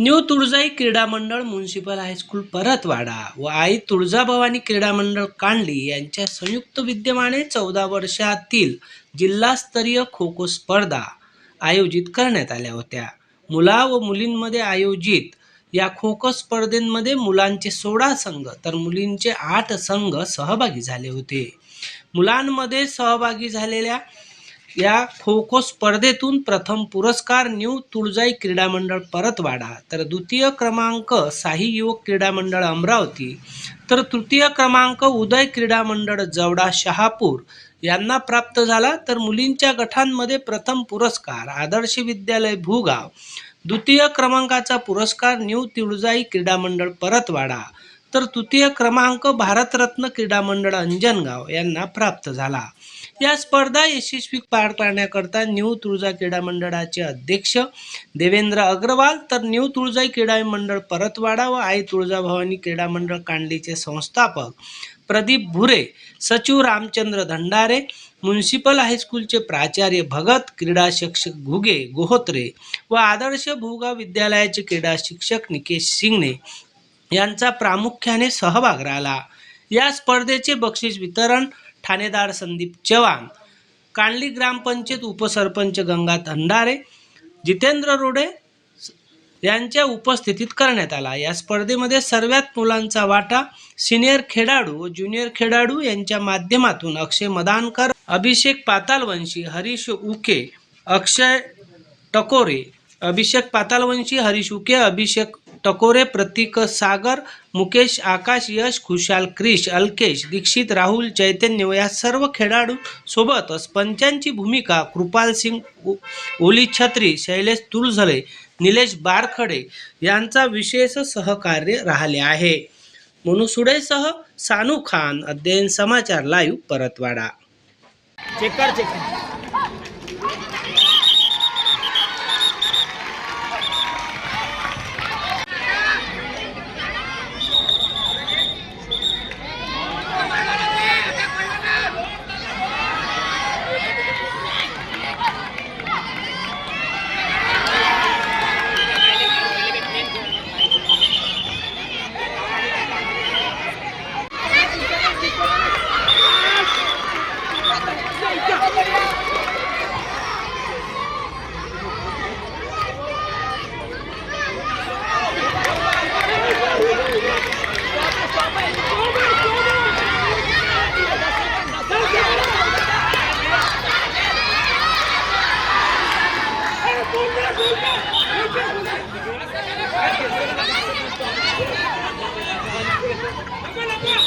New Tuljai क्रीडा मंडळ municipal high school Paratwada व आई तुळजाभवानी क्रीडा मंडळ कांडली यांच्या संयुक्त विद्यमाने चौदा वर्षातील जिल्हास्तरीय खो खो स्पर्धा आयोजित करण्यात आल्या होत्या. मुला व मुलींमध्ये आयोजित या खो खो स्पर्धेमध्ये मुलांचे सोळा संघ तर मुलींचे आठ संघ सहभागी झाले होते. मुलांमध्ये सहभागी झालेल्या या खो खो स्पर्धेतून प्रथम पुरस्कार न्यू तुळजाई क्रीडा मंडळ परतवाडा. तर द्वितीय क्रमांक साही युवक क्रीडा मंडळ अमरावती. तर तृतीय क्रमांक उदय क्रीडा मंडळ जवडा शहापूर. यांना प्राप्त झाला तर मुलींच्या गटांमध्ये प्रथम पुरस्कार आदर्श विद्यालय भूगाव. द्वितीय क्रमांकाचा पुरस्कार न्यू तुळजाई क्रीडा मंडळ परतवाडा. तर तृतीय क्रमांक भारतरत्न क्रीडा मंडळ अंजनगाव यांना प्राप्त झाला. या स्पर्धा यशस्वी पार पाडण्याकरता न्यू तुळजा क्रीडा मंडळाचे अध्यक्ष देवेंद्र अग्रवाल तर न्यू तुळजाई क्रीडा मंडळ परतवाडा व आई तुळजाभवानी क्रीडा मंडळ कांडलीचे संस्थापक प्रदीप भुरे सचिव रामचंद्र धंडारे म्युन्सिपल हायस्कूलचे प्राचार्य भगत क्रीडा शिक्षक घुगे गोहोत्रे व आदर्श भूगा विद्यालयाचे क्रीडा शिक्षक निकेश सिंगणे यांचा प्रामुख्याने सहभाग राहिला. या स्पर्धेचे बक्षीस वितरण ठाणेदार संदीप चव्हाण कांडली ग्रामपंचायत उपसरपंच गंगा धंडारे जितेंद्र रोडे यांच्या उपस्थितीत करण्यात आला. या स्पर्धेमध्ये सर्वात मुलांचा वाटा सिनियर खेळाडू व ज्युनियर खेळाडू यांच्या माध्यमातून अक्षय मदानकर अभिषेक पातालवंशी हरीश उके अक्षय टकोरे अभिषेक पातालवंशी हरीश उके अभिषेक टकोरे प्रतीक सागर मुकेश आकाश यश खुशाल क्रिश अल्केश दीक्षित राहुल चैतन्य या सर्व खेळाडूंसोबतच पंचांची भूमिका कृपाल सिंग ओली छत्री शैलेश तुलझले निलेश बारखडे यांचा विशेष सहकार्य राहिले आहे. मनुसुडेसह सानू खान अध्ययन समाचार live Paratwada. I'm gonna go!